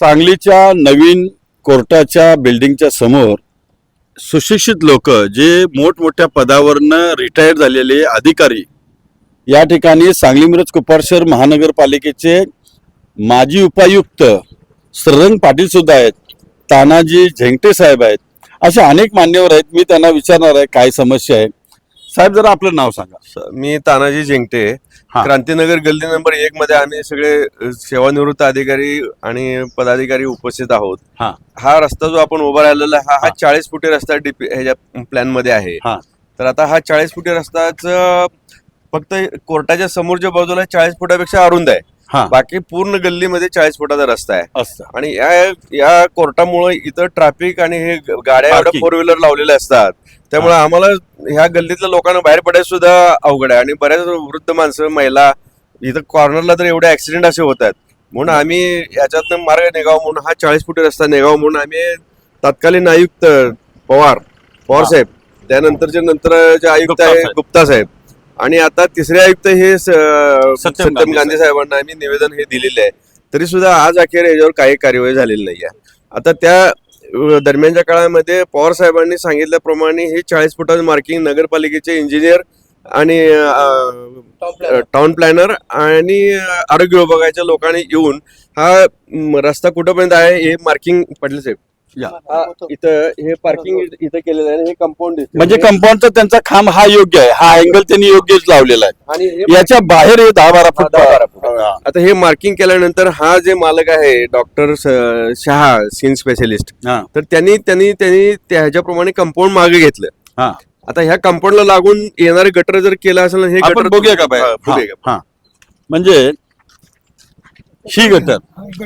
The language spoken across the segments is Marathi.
सांगलीच्या नवीन कोर्टाच्या बिल्डिंगच्या समोर सुशिक्षित लोक जे मोठमोठ्या पदावरनं रिटायर्ड झालेले अधिकारी या ठिकाणी सांगली मिरज कुपारशहर महानगरपालिकेचे माजी उपायुक्त श्ररंग पाटील सुद्धा आहेत तानाजी झेंगटे साहेब आहेत. असे अनेक मान्यवर आहेत मी त्यांना विचारणार आहे काय समस्या आहे? साहेब जरा आपलं नाव सांगा स- मी तानाजी जिंकटे हा. क्रांतीनगर गल्ली नंबर एक मध्ये आम्ही सगळे अ, सेवानिवृत्त अधिकारी आणि पदाधिकारी उपस्थित आहोत हा. हा रस्ता जो आपण उभा राहिलेला हा हा चाळीस फुटी रस्ता डीपी ह्याच्या प्लॅनमध्ये आहे हा. तर आता हा चाळीस फुटी रस्ताच फक्त कोर्टाच्या समोरच्या बाजूला चाळीस फुटापेक्षा अरुंद आहे हा. बाकी पूर्ण गल्लीमध्ये चाळीस फुटाचा रस्ता आहे. आणि या या कोर्टामुळे इथं ट्रॅफिक आणि हे ग- गाड्या एवढ्या Parking. फोर व्हीलर लावलेल्या असतात. त्यामुळे आम्हाला ह्या गल्लीतल्या लोकांना बाहेर पडायला सुद्धा अवघड आहे. आणि बऱ्याच वृद्ध माणसं महिला इथं कॉर्नरला तर एवढे ऍक्सिडेंट असे होत आहेत. म्हणून आम्ही याच्यातनं मार्ग निघावा म्हणून हा चाळीस फुटी रस्ता निघावा म्हणून आम्ही तत्कालीन आयुक्त पवार पवार. साहेब त्यानंतरचे नंतर जे आयुक्त गुप्ता आहे साहेब. गुप्ता साहेब. आणि आता तिसरे आयुक्त हे सत्यम गांधी साहेबांना आम्ही निवेदन हे दिलेले आहे. तरी सुद्धा आज अखेर याच्यावर काही कार्यवाही झालेली नाही आहे आता त्या दरम्यानच्या काळामध्ये पवार साहेबांनी सांगितल्याप्रमाणे हे चाळीस फुटाचं मार्किंग नगरपालिकेचे इंजिनियर आणि टाउन प्लॅनर आणि आरोग्य विभागाच्या लोकांनी येऊन हा रस्ता कुठंपर्यंत आहे हे मार्किंग पडले साहेब. हा, इथं हे पार्किंग इथं केलेलं आहे आणि हे कंपाऊंड म्हणजे कंपाऊंडचा त्यांचा खांब हा योग्य आहे हा अँगल त्यांनी योग्यच लावलेला आहे आणि हे याच्या बाहेर हे दहा बारा फूट दहा बारा फूट. हा. आता हे मार्किंग केल्यानंतर हा जे मालक आहे डॉक्टर शहा सीन स्पेशलिस्ट हा. तर त्यांनी त्यांनी त्यांनी त्या ह्याच्याप्रमाणे कंपाऊंड मागे घेतलं हा. आता ह्या कंपाऊंडला लागून येणारे गटर जर केलं असेल ना, हे आपण गटर बघूया का बाहेर हा, बघूया का? हा, हा. म्हणजे ही गटर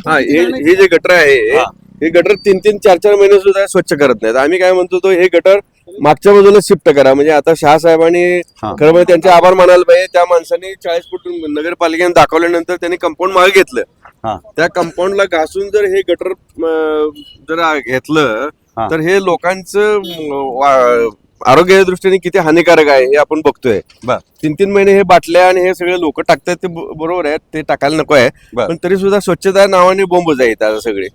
हा हे हे जे गटर आहे हा. हे गटर तीन तीन चार चार महिने सुद्धा स्वच्छ करत नाहीत आम्ही काय म्हणतो तो हे गटर मागच्या बाजूला शिफ्ट करा म्हणजे आता शहासाहेबांनी हा. खरं म्हणजे त्यांचे आभार मानायला पाहिजे त्या माणसाने चाळीस फूट नगरपालिकेने दाखवल्यानंतर त्यांनी कंपाऊंड मागे. घेतलं त्या कंपाऊंडला घासून जर हे गटर जर घेतलं. तर हे लोकांचं आरोग्याच्या दृष्टीने किती हानिकारक आहे हे आपण बघतोय. तीन तीन महिने हे बाटल्या आणि हे सगळे लोक टाकतात ते बरोबर आहे ते टाकायला नको आहे. पण तरी सुद्धा स्वच्छता नावाने आहे आता सगळे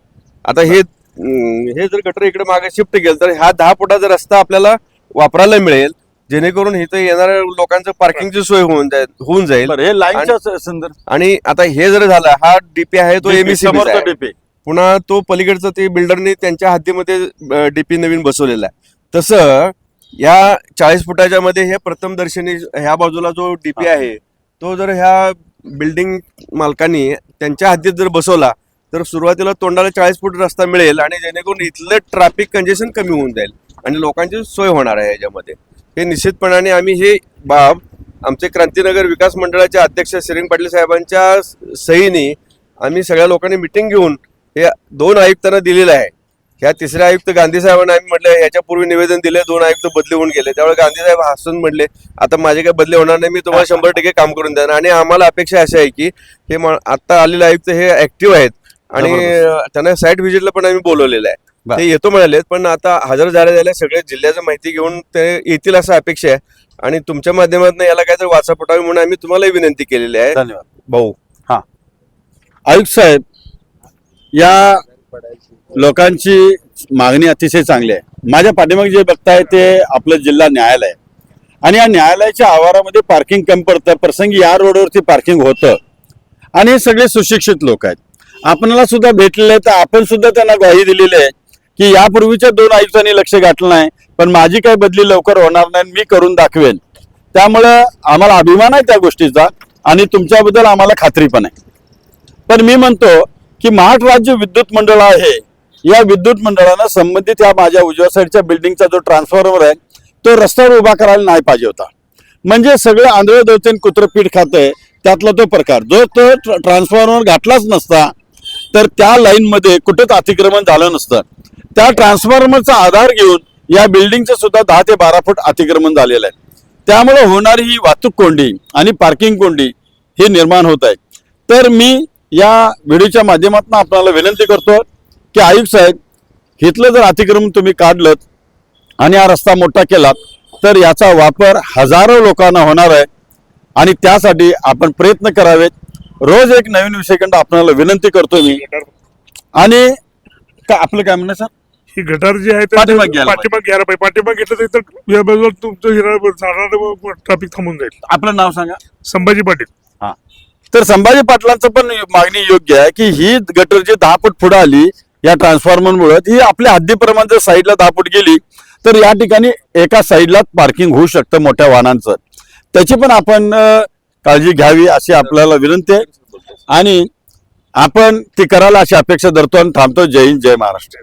आता हे हे जर गटर इकडे मागे शिफ्ट केलं तर हा दहा फुटाचा रस्ता आपल्याला वापरायला मिळेल. जेणेकरून इथं येणाऱ्या लोकांचं पार्किंगची सोय होऊन जाईल होऊन जाईल. हे लाईनच्या संदर्भ आणि आता हे जर झालं हा डीपी आहे तो समोरचा DP. पुन्हा तो पलीकडचं ते बिल्डरने त्यांच्या हद्दीमध्ये डीपी नवीन बसवलेला आहे. तसं या चाळीस फुटाच्या मध्ये हे प्रथम दर्शनी ह्या बाजूला जो डीपी आहे तो जर ह्या बिल्डिंग मालकांनी त्यांच्या हद्दीत जर बसवला तर सुरुवातीला तोंडाला चाळीस फूट रस्ता मिळेल आणि जेणेकरून इथलं ट्रॅफिक कंजेशन कमी होऊन जाईल आणि लोकांची सोय होणार आहे याच्यामध्ये. हे निश्चितपणाने आम्ही हे बाब आमचे क्रांतीनगर विकास मंडळाचे अध्यक्ष श्रींग पाटील साहेबांच्या सहीने आम्ही सगळ्या लोकांनी मिटिंग घेऊन हे दोन आयुक्तांना दिलेलं आहे. ह्या तिसऱ्या आयुक्त गांधी साहेबांना आम्ही म्हटलं याच्यापूर्वी निवेदन दिले दोन आयुक्त बदली होऊन गेले. त्यावेळी गांधी साहेब हसून म्हटले आता माझे काही बदली होणार नाही मी तुम्हाला शंभर टक्के काम करून देणार. आणि आम्हाला अपेक्षा अशी आहे की हे मा- आता आलेले आयुक्त हे ऍक्टिव्ह आहेत. आणि. त्यांना साईट व्हिजिटला पण आम्ही बोलवलेलं आहे. ते येतो म्हणाले पण आता हजर झाले झाले सगळे जिल्ह्याचं माहिती घेऊन ते येतील असं अपेक्षा आहे. आणि तुमच्या माध्यमातून याला काहीतरी वाचा फुटावी म्हणून आम्ही तुम्हालाही विनंती केलेली आहे. धन्यवाद. भाऊ. आयुक्त साहेब या लोकांची मागणी अतिशय चांगली आहे. माझ्या पाठीमागे जे बघताय ते आपलं जिल्हा न्यायालय. आणि या न्यायालयाच्या आवारामध्ये पार्किंग कमी पडतं प्रसंगी या रोडवरती पार्किंग होतं. आणि हे सगळे सुशिक्षित लोक आहेत. आपणाला सुद्धा भेटलेले तर आपण सुद्धा त्यांना ग्वाही दिलेली आहे की यापूर्वीच्या दोन आयुक्तांनी लक्ष घातलं नाही पण माझी काही बदली लवकर होणार नाही मी करून दाखवेन. त्यामुळं आम्हाला अभिमान आहे त्या गोष्टीचा आणि तुमच्याबद्दल आम्हाला खात्री पण आहे. पण मी म्हणतो की महाराष्ट्र राज्य विद्युत मंडळ आहे या विद्युत मंडळानं संबंधित या माझ्या उजव्या साईडच्या बिल्डिंगचा जो ट्रान्सफॉर्मर आहे तो रस्त्यावर उभा करायला नाही पाहिजे होता. म्हणजे सगळं आंधळ दवतेन कुत्र पीठ खातंय त्यातला तो प्रकार. जो तो ट्रान्सफॉर्मर घातलाच नसता तर त्या लाईनमध्ये कुठंच अतिक्रमण झालं नसतं. त्या ट्रान्सफॉर्मरचा आधार घेऊन या बिल्डिंगचं सुद्धा दहा ते बारा फूट अतिक्रमण झालेलं आहे. त्यामुळे होणारी ही वाहतूक कोंडी आणि पार्किंग कोंडी हे निर्माण होत आहे. तर मी या व्हिडिओच्या माध्यमातून आपल्याला विनंती करतो की आयुक्त साहेब इथलं जर अतिक्रमण तुम्ही काढलं आणि हा रस्ता मोठा केला तर याचा वापर हजारो लोकांना होणार आहे आणि त्यासाठी आपण प्रयत्न करावेत रोज एक नवीन विषयखंड आपल्याला विनंती करतो मी. आणि का आपलं काय म्हणणं सर? ही गटार जी आहे पाठीमागे घ्यायला पाठीमाग घ्यायला पाहिजे. पाठीमाग घेतलं तर इथं या बाजूला तुमचं हिरा- ट्रॅफिक थांबून जाईल. आपलं नाव सांगा. संभाजी पाटील. हा. तर संभाजी पाटलांचं पण मागणी योग्य आहे की ही गटर जी दहा फूट पुढे आली या ट्रान्सफॉर्मरमुळे ही आपल्या हद्दीप्रमाणे जर साईडला दहा फूट गेली तर या ठिकाणी एका साईडला पार्किंग होऊ शकतं मोठ्या वाहनांचं. त्याची पण आपण काळजी घ्यावी अशी आपल्याला विनंती आहे. आणि आपण ती करायला अशी अपेक्षा धरतो आणि थांबतो. जय हिंद जय महाराष्ट्र.